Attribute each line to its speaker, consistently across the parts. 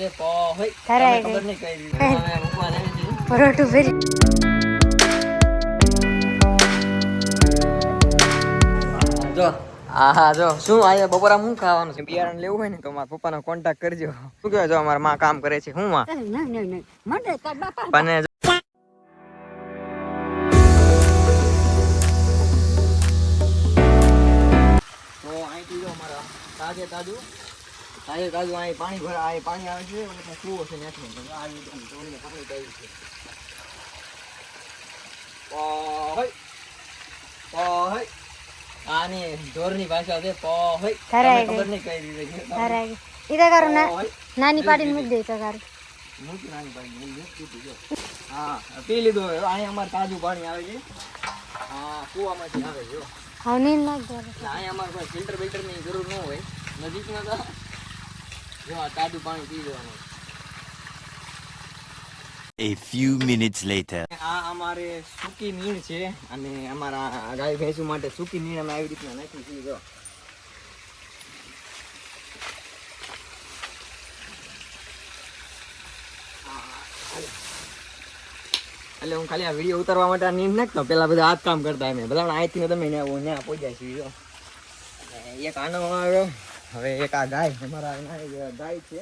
Speaker 1: પરોઠું ફેરી
Speaker 2: જો હા હા જો શું આજે બપોરા હું ખાવાનું છે? બિયારણ લેવું હોય ને તો મારા પપ્પાનો કોન્ટેક્ટ કરજો. શું કહેવાય જો અમારા માં કામ કરે છે હું માં? તાજે તાજું તાજે તાજું અહીં પાણી ભરા અહીં પાણી આવે છે અને કૂવો છે ત્યાંથી આ રીતે દોડીને પાણી કાઢ્યું છે. આની ઢોરની ભાષા છે પોહય ખબર નહીં કઈ રીતે છે.
Speaker 1: તારા એ ઈ ના નાની પાડીને મૂકી દે તો કરું
Speaker 2: મૂકી નાની ભાઈ, મૂકી દે, મૂકી દે. હા પી લીધું અહીંયા અમારે તાજું પાણી આવે છે. હા કૂવામાંથી આવે છે જો.
Speaker 1: હા નહીં નાખ દે
Speaker 2: એટલે અમાર અમારે કોઈ ફિલ્ટર બિલ્ટરની જરૂર ન હોય. નજીકમાં તો જો આ તાજું પાણી પી લેવાનું.
Speaker 3: A few minutes later.
Speaker 2: આ અમારે સૂકી નીણ છે અને અમારા ગાય ભેંસુ માટે સૂકી નીણ અમે આવી રીતના નાખી છે જો. એટલે હું ખાલી આ વીડિયો ઉતારવા માટે આ નીંદ નાખતો. પેલા બધા હાથ કામ કરતા અમે બધા અહીંથી તમે ત્યાં ત્યાં પહોંચ્યા છીએ જો. એક આનો આવ્યો. હવે એક આ ગાય અમારા અહીંયા ગાય છે.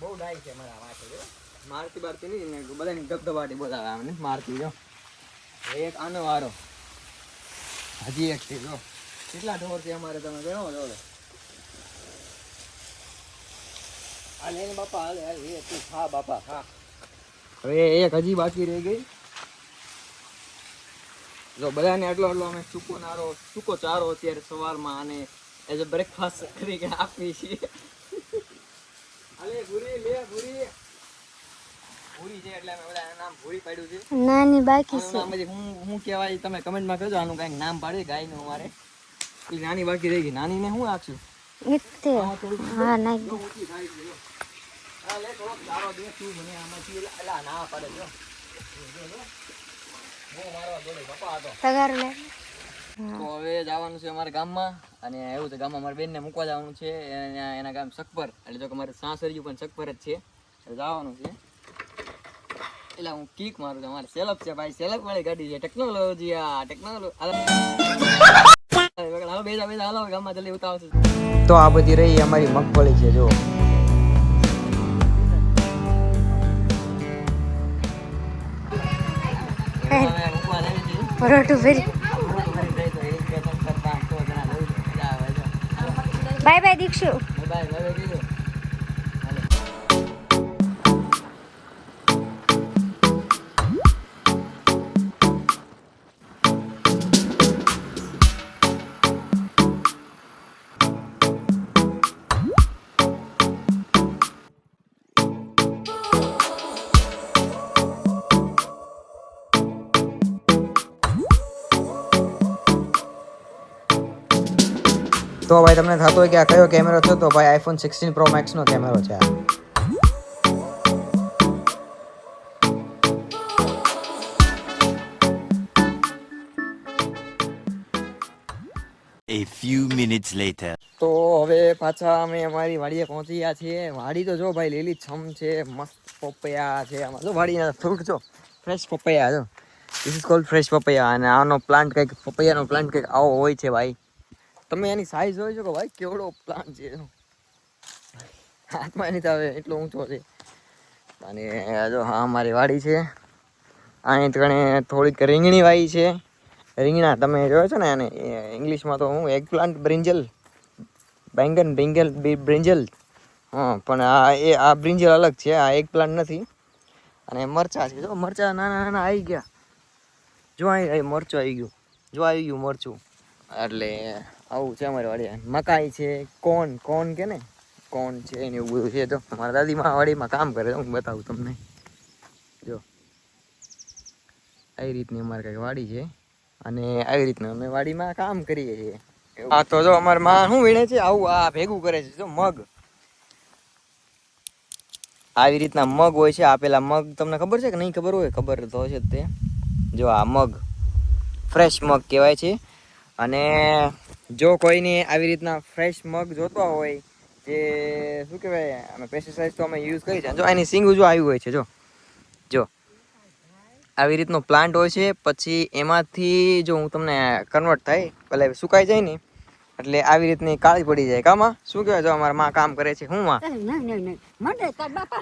Speaker 2: બહુ ડાય છે મારા વાંચે મારતી બારતી નહીં બધાની ધબધબાટી બોલાવે આમને, મારતી, જો. એક આનો વારો. હજી એક છે કેટલા ઢોર અમારે તમે ગણો જો હાલે બાપા, હાલે હાલે ખા બાપા હા હવે એક હજી બાકી રહી ગઈ. જો બધાને એટલો એટલો અમે સૂકો નારો સૂકો ચારો અત્યારે સવારમાં અને એઝ અ બ્રેકફાસ્ટ તરીકે આપીએ છીએ. અલે ભૂરી લે ભૂરી. ભૂરી છે એટલે અમે બધા એનું નામ ભૂરી પાડ્યું છે.
Speaker 1: નાની બાકી છે.
Speaker 2: નામ હું હું કહેવાય તમે કમેન્ટમાં કહેજો આનું કાંઈક નામ પાડે ગાયનું અમારે. પેલી નાની બાકી રહી ગઈ. નાનીને
Speaker 1: હા નાખ દે
Speaker 2: ઊંચી થાય છે જો. આ લે થોડોક ચારો દે તું મને આમાંથી. એલા- એલા ના પાડે જો.
Speaker 1: તગાર લે.
Speaker 2: તો હવે જવાનું છે અમારા ગામમાં અને એવું છે ગામમાં મારી બેનને મૂકવા જવાનું છે. એના એના ગામ સકપર એટલે જો કે મારે સાસરિયું પણ સકપર જ છે. એટલે જવાનું છે. એટલે હું કીક મારું છું. અમારે સેલપ છે ભાઈ. સેલપ વાળી ગાડી છે. ટેકનોલોજી આ ટેકનોલોજી હાલો. બેજા બેજા. હાલો ગામમાં જલ્દી ઉતાવશે તો આ બધી રહી અમારી મગફળી છે જો
Speaker 1: પરોઠું ફેરી બાય બાય દીક્ષુ.
Speaker 2: તો ભાઈ તમને થતો હોય કે આ કયો કેમેરો છે તો ભાઈ આઈફોન સિક્સટીન પ્રો મેક્સનો કેમેરો છે આ.
Speaker 3: A few minutes later.
Speaker 2: તો હવે પાછા અમે અમારી વાડીએ પહોંચી ગયા છીએ. વાડી તો જો ભાઈ લીલી છમ છે મસ્ત પપૈયા છે આમાં. જો વાડીના ફ્રૂટ જો ફ્રેશ પપૈયા જો. This is cold fresh papaya. અને આનો પ્લાન્ટ કંઈક પપૈયાનો પ્લાન્ટ કંઈક આવો હોય છે ભાઈ. તમે એની સાઈઝ જોઈ શકો ભાઈ કેવડો પ્લાન છે એનો? હાથમાં એની તો એટલો ઊંચો છે. અને જો હા અમારી વાડી છે. અહીં ત્રણે થોડીક રીંગણી વાઈ છે. રીંગણા તમે જોયો છો ને એને ઇંગ્લિશમાં તો હું એગ પ્લાન્ટ બ્રિંજલ બેંગન બ્રિંગલ બ્રિંજલ હા, પણ આ એ, આ બ્રિંજલ અલગ છે, આ એક પ્લાન્ટ નથી. અને મરચા છે, જો મરચા નાના નાના આવી ગયા. જો અહીં મરચું આવી ગયું. જો આવી ગયું મરચું. એટલે આવું છે અમારી વાડી. મકાઈ છે, કોન કોન કે ને? કોન છે ને એવું બધું છે. તો મારા દાદીમાં વાડીમાં કામ કરે છે. હું બતાવું તમને. જો. આવી રીતની અમારે કંઈક વાડી છે. અને આવી રીતના અમે વાડીમાં કામ કરીએ છીએ. આ તો જો અમારે માં શું વીણે છે? આવું આ ભેગું કરે છે. જો, મગ. આવી રીતના મગ હોય છે. આ પેલા મગ તમને ખબર છે કે નહીં ખબર હોય? ખબર તો છે તે. જો, આ મગ. ફ્રેશ મગ કહેવાય છે. અને જો કોઈને આવી રીતના ફ્રેશ મગ જોતો હોય જે શું કહેવાય અમે પેસ્ટિસાઇડ તો અમે યુઝ કરી છે. જો એની સિંગ જો આવ્યું હોય છે જો. જો. આવી રીતનો પ્લાન્ટ હોય છે પછી એમાંથી જો હું તમને કન્વર્ટ થાય એટલે સુકાઈ જાય ને એટલે આવી રીતની કાળી પડી જાય. કામાં? શું કહેવાય જો અમારા માં કામ કરે છે. હું માં?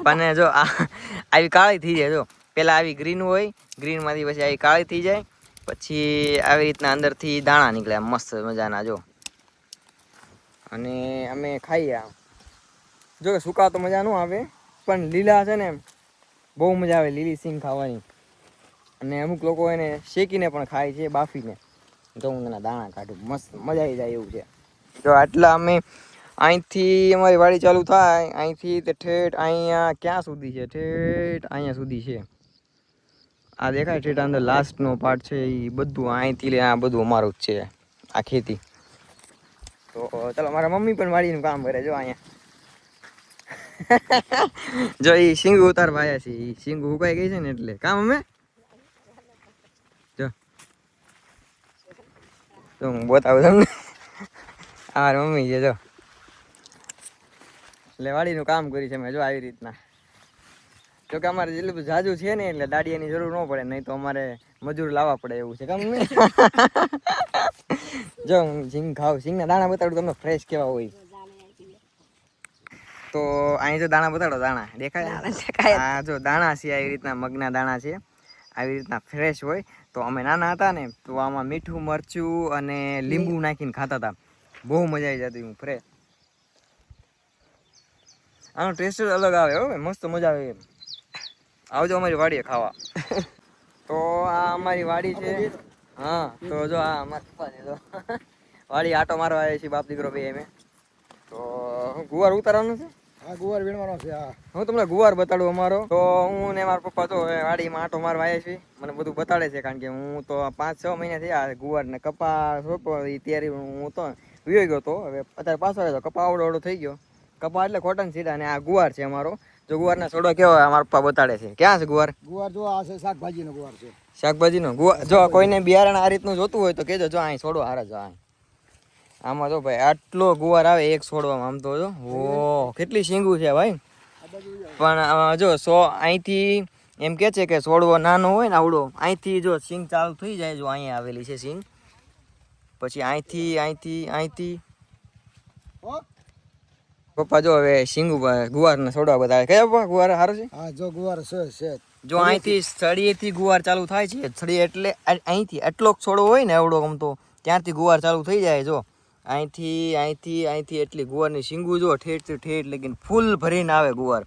Speaker 2: પણ જો આવી કાળી થઈ જાય જો. પેલા આવી ગ્રીન હોય ગ્રીનમાંથી પછી આવી કાળી થઈ જાય પછી આવી રીતના અંદરથી દાણા નીકળે મસ્ત મજાના, જો. અને અમે ખાઈએ આમ. જો કે સૂકા તો મજા ન આવે, પણ લીલા છે ને બહુ મજા આવે લીલી સિંગ ખાવાની. અને અમુક લોકો એને શેકીને પણ ખાય છે, બાફીને. તો હું એના દાણા કાઢું, મસ્ત મજા આવી જાય એવું છે. જો આટલા અમે અહીંથી અમારી વાડી ચાલુ થાય, અહીંથી તે ઠેઠ અહીંયા ક્યાં સુધી છે? ઠેઠ અહીંયા સુધી છે. આ દેખાય ઠેઠ અંદર લાસ્ટનો પાર્ટ છે એ બધું અહીંથી લે, આ બધું અમારું જ છે, આ ખેતી. તો, ચાલો, મારા મમ્મી પણ વાડીનું કામ કરે, જો અહીંયા. જો એ સિંગ ઉતારવા આવ્યા છે એ સિંગ ઉકાઈ ગઈ છે ને એટલે. કામ અમે? જો. તો હું બતાવું તમને. આ મમ્મી છે, જો. એટલે વાડીનું કામ કરી છે મેં જો, આવી રીતના. જો કે અમારે જેટલું બધું જાજુ છે ને એટલે દાડિયાની જરૂર ન પડે નહીં તો અમારે મજૂર લાવવા પડે એવું છે કામ જો હું સિંગ ખાઉં સિંગના દાણા બતાડું તમને ફ્રેશ કેવા હોય. તો અહીં જો દાણા બતાડો દાણા દેખાય? હા જો દાણા છે આવી રીતના મગના દાણા છે. આવી રીતના ફ્રેશ હોય. તો અમે નાના હતા ને તો આમાં મીઠું મરચું અને લીંબુ નાખીને ખાતા હતા. બહુ મજા આવી જતી હું ફ્રેશ આનો ટેસ્ટ અલગ આવે હો મસ્ત મજા આવે એમ. આવજો અમારી વાડીએ ખાવા. તો આ અમારી વાડી છે. હા તો જો આ અમારા તો વાડી આટો મારવા આવ્યા છીએ બાપ દીકરો ભાઈ અમે. તો ગુવાર ઉતારવાનું છે?
Speaker 4: ગુવાર વીણવાનો છે આ
Speaker 2: હું તમને ગુવાર બતાડું અમારો. તો હું ને મારા પપ્પા તો વાડી વાડીમાં આટો મારવા આવ્યા છીએ. મને બધું બતાડે છે કારણ કે હું તો પાંચ છ મહિના થયા ગુવાર ને કપા રોપો ત્યારે હું તો વિયો ગયો તો. હવે અત્યારે પાછો આવ્યો કપા આવડો આવડો થઈ ગયો. કપા એટલે કોટન સીડા અને આ ગુવાર છે અમારો. જો ગુવારના છોડવા કેવા હોય? મારા પપ્પા બતાડે છે. ક્યાં છે ગુવાર?
Speaker 4: ગુવાર જો આ છે શાકભાજીનો ગુવાર છે.
Speaker 2: શાકભાજીનો? ગુવાર જો કોઈને બિયારણ આ રીતનું જોતું હોય તો કહેજો. જો અહીં છોડો હારે જો અહીં. આમાં જો ભાઈ આટલો ગુવાર આવે એક છોડવામાં આમ તો જો ઓ કેટલી શીંગું છે ભાઈ. પણ જો સો અહીંથી એમ કે છે કે છોડવો નાનો હોય ને આવડો અહીંથી જો સિંગ ચાલુ થઈ જાય જો અહીંયા આવેલી છે સિંગ પછી અહીંથી અહીંથી અહીંથી? પપ્પા જો હવે સિંગ ગુવાર ગુવારના છોડવા બધા. કયા પપ્પા? ગુવાર સારો છે?
Speaker 4: હા જો ગુવાર છે છે.
Speaker 2: જો અહીંથી સળિયેથી ગુવાર ચાલુ થાય છે સળી એટલે અહીંથી એટલો છોડો હોય ને એવડો ગમતો ત્યાંથી ગુવાર ચાલુ થઈ જાય જો. અહીંથી અહીંથી અહીંથી એટલી ગુવારની સિંગુ જો ઠેઠ ઠેઠ લગીને ફૂલ ભરીને આવે ગુવાર.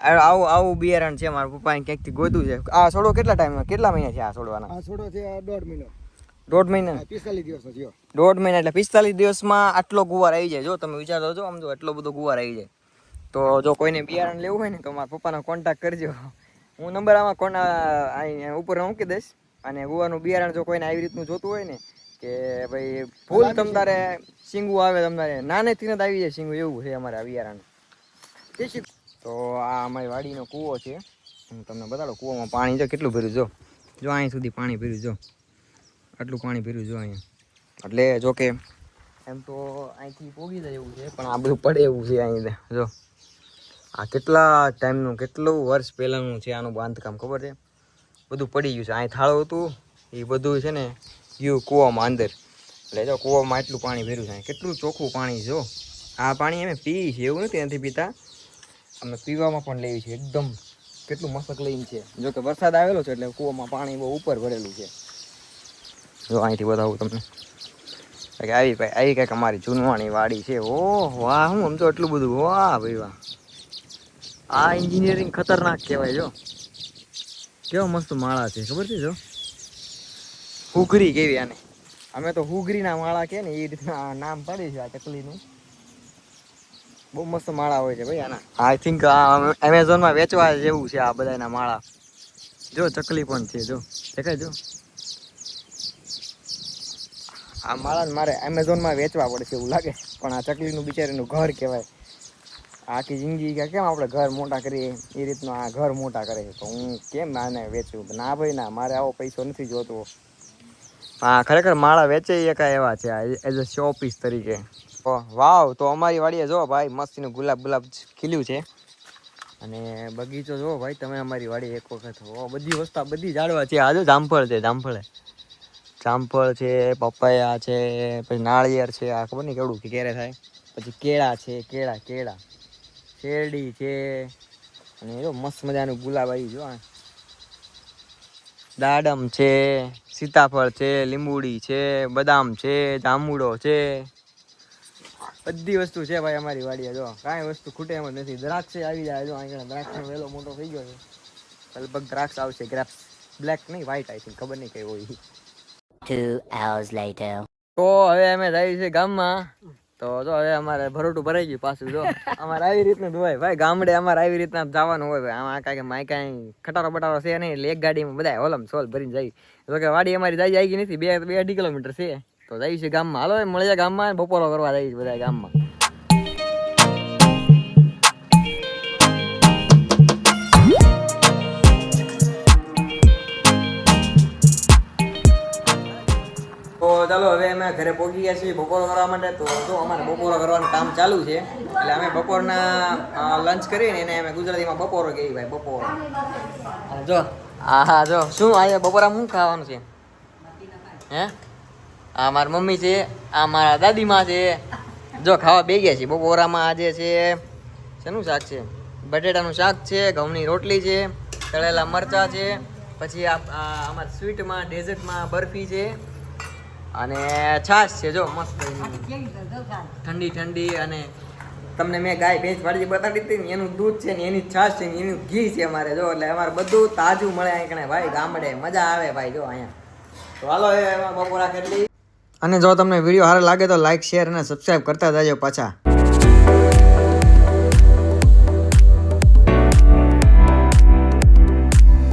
Speaker 2: આવું આવું બિયારણ છે મારા પપ્પાએ ક્યાંકથી ગોતું છે. આ છોડો કેટલા ટાઈમ કેટલા મહિના છે આ છોડવાના
Speaker 4: આ છોડો છે દોઢ મહિનો.
Speaker 2: દોઢ મહિના.
Speaker 4: પિસ્તાલીસ દિવસનો થયો.
Speaker 2: દોઢ મહિના એટલે પિસ્તાલીસ દિવસમાં આટલો ગુવાર આવી જાય. જો તમે વિચારો છો આમ જો એટલો બધો ગુવાર આવી જાય. તો જો કોઈને બિયારણ લેવું હોય ને તો મારા પપ્પાનો કોન્ટેક્ટ કરજો. હું નંબર આમાં કોના ઉપર મૂકી દઈશ. અને ગુવારનું બિયારણ જો કોઈને આવી રીતનું જોતું હોય ને કે ભાઈ ફૂલ તમ તારે શીંગું આવે તમારે નાનેથી જ આવી જાય શીંગું એવું છે અમારે આ બિયારણ. તો આ અમારી વાડીનો કૂવો છે. હું તમને બતાડો કૂવામાં પાણી જો કેટલું ભર્યું જો. જો અહીં સુધી પાણી ભર્યું જો. આટલું પાણી ભર્યું જો અહીંયા. એટલે જો કે એમ તો અહીંથી પોગી જાય એવું છે, પણ આ બધું પડે એવું છે અહીં જો, આ કેટલા ટાઈમનું, કેટલું વર્ષ પહેલાંનું છે આનું બાંધકામ, ખબર છે? બધું પડી ગયું છે. અહીં થાળો હતું, એ બધું છે ને ગયું કૂવામાં અંદર. એટલે જો, કૂવામાં એટલું પાણી ભર્યું છે. કેટલું ચોખ્ખું પાણી જો. આ પાણી અમે પીએ છીએ એવું નથી નથી પીતા. અમે પીવામાં પણ લઈએ છીએ એકદમ કેટલું મસ્ત ક્લીન છે. જો કે વરસાદ આવેલો છે એટલે કૂવામાં પાણી બહુ ઉપર ભરેલું છે. જો અહીંથી બતાવું તમને. કે આવી ભાઈ, આવી કંઈક અમારી જૂનવાણી વાડી છે. ઓહ વાહ, હું આમ તો એટલું બધું. વાહ, ભાઈ, વાહ. આ એન્જિનિયરિંગ ખતરનાક કહેવાય, જો. કેવો મસ્ત માળા છે, ખબર છે, જો. હુગરી કેવી આને. અમે તો હુગરીના માળા કે ને, એ રીતના નામ પાડી છે આ ચકલીનું. બહુ મસ્ત માળા હોય છે ભાઈ આના. આઈ થિંક આ એમેઝોનમાં વેચવા જેવું છે આ બધાના માળા. જો ચકલી પણ છે, જો. દેખાય, જો. આ માળા મારે એમેઝોનમાં વેચવા પડશે એવું લાગે. પણ આ ચકલીનું બિચારીનું ઘર કહેવાય. આખી જિંદગી કે કેમ આપણે ઘર મોટા કરીએ? એ રીતનું આ ઘર મોટા કરે છે. તો હું કેમ આને વેચું? ના ભાઈ, ના, મારે આવો પૈસો નથી જોતો. હા ખરેખર માળા વેચે એકા એવા છે એઝ અ શોપીસ તરીકે. વાવ, તો અમારી વાડીએ જો ભાઈ, મસ્તીનું ગુલાબ ગુલાબ ખીલ્યું છે. અને બગીચો જો ભાઈ, તમે અમારી વાડી એક વખત બધી વસ્તુ બધી ઝાડવા છે. આજે જામફળ છે, જામફળ. જામફળ છે, પપૈયા છે, પછી નાળિયેર છે, આ ખબર નહીં કેવડું કે ક્યારે થાય. પછી કેળા છે, કેળા કેળા. શેરડી છે. અને જો મસ્ત મજાનું ગુલાબ આવી જો દાડમ છે, સીતાફળ છે, લીંબુડી છે, બદામ છે, જાંબુડો છે. બધી વસ્તુ છે ભાઈ અમારી વાડીએ, જો. કાંઈ વસ્તુ ખૂટે એમ જ નથી. દ્રાક્ષ આવી જાય. જો અહીંયા દ્રાક્ષનો વેલો મોટો થઈ ગયો છે. લગભગ દ્રાક્ષ આવશે, ગ્રેપ્સ. બ્લેક નહીં, વ્હાઈટ, આઈ થિંક. ખબર નહીં કઈ હોય.
Speaker 5: Two hours later.
Speaker 2: તો હવે અમે જઈએ છીએ ગામમાં. તો જો હવે અમારે ભરોટું ભરાઈ ગયું પાછું, જો. અમારે આવી રીતનું હોય. ભાઈ, ગામડે અમારે આવી રીતના જવાનું હોય. ભાઈ, આમાં કાંઈ માય કાંઈ ખટારો બટારો છે નહીં. એક ગાડીમાં બધા હોલમ સોલ ભરીને જઈ તો કે વાડી અમારી જાય આવી નથી? બે બે અઢી કિલોમીટર છે. તો જઈએ છીએ ગામમાં. હાલો મળીએ ગામમાં બપોરો કરવા જઈએ છે બધા ગામમાં. ચાલો, હવે અમે ઘરે પહોંચી ગયા છીએ બપોરો કરવા માટે. તો જો, અમારે બપોરો કરવાનું કામ ચાલુ છે. એટલે અમે બપોરના લંચ કરીને એને અમે ગુજરાતીમાં બપોરો કહીએ ભાઈ, બપોરો. જો હા હા જો, શું આજે બપોરા શું ખાવાનું છે? હે? આ મારી મમ્મી છે, આ મારા દાદીમાં છે. જો, ખાવા બે ગયા છે બપોરામાં આજે છે, શેનું શાક છે? બટેટાનું શાક છે, ઘઉંની રોટલી છે તળેલા મરચાં છે, પછી આ આ અમારા સ્વીટમાં, ડેઝર્ટમાં બરફી છે. અને છાશ છે જો મસ્ત. ઠંડી ઠંડી અને તમને મેં ગાય ભેંસ વાળી બતાડી હતી ને એનું દૂધ છે ને એની છાશ છે ને એનું ઘી છે અમારે જો એટલે અમારે બધું તાજું મળે અહીં કણે. ભાઈ ગામડે મજા આવે ભાઈ જો અહીંયા. તો હાલો એમાં બપોરા કેટલી અને જો તમને વીડિયો સારો લાગે તો લાઈક શેર અને સબસ્ક્રાઈબ કરતા જાજો પાછા.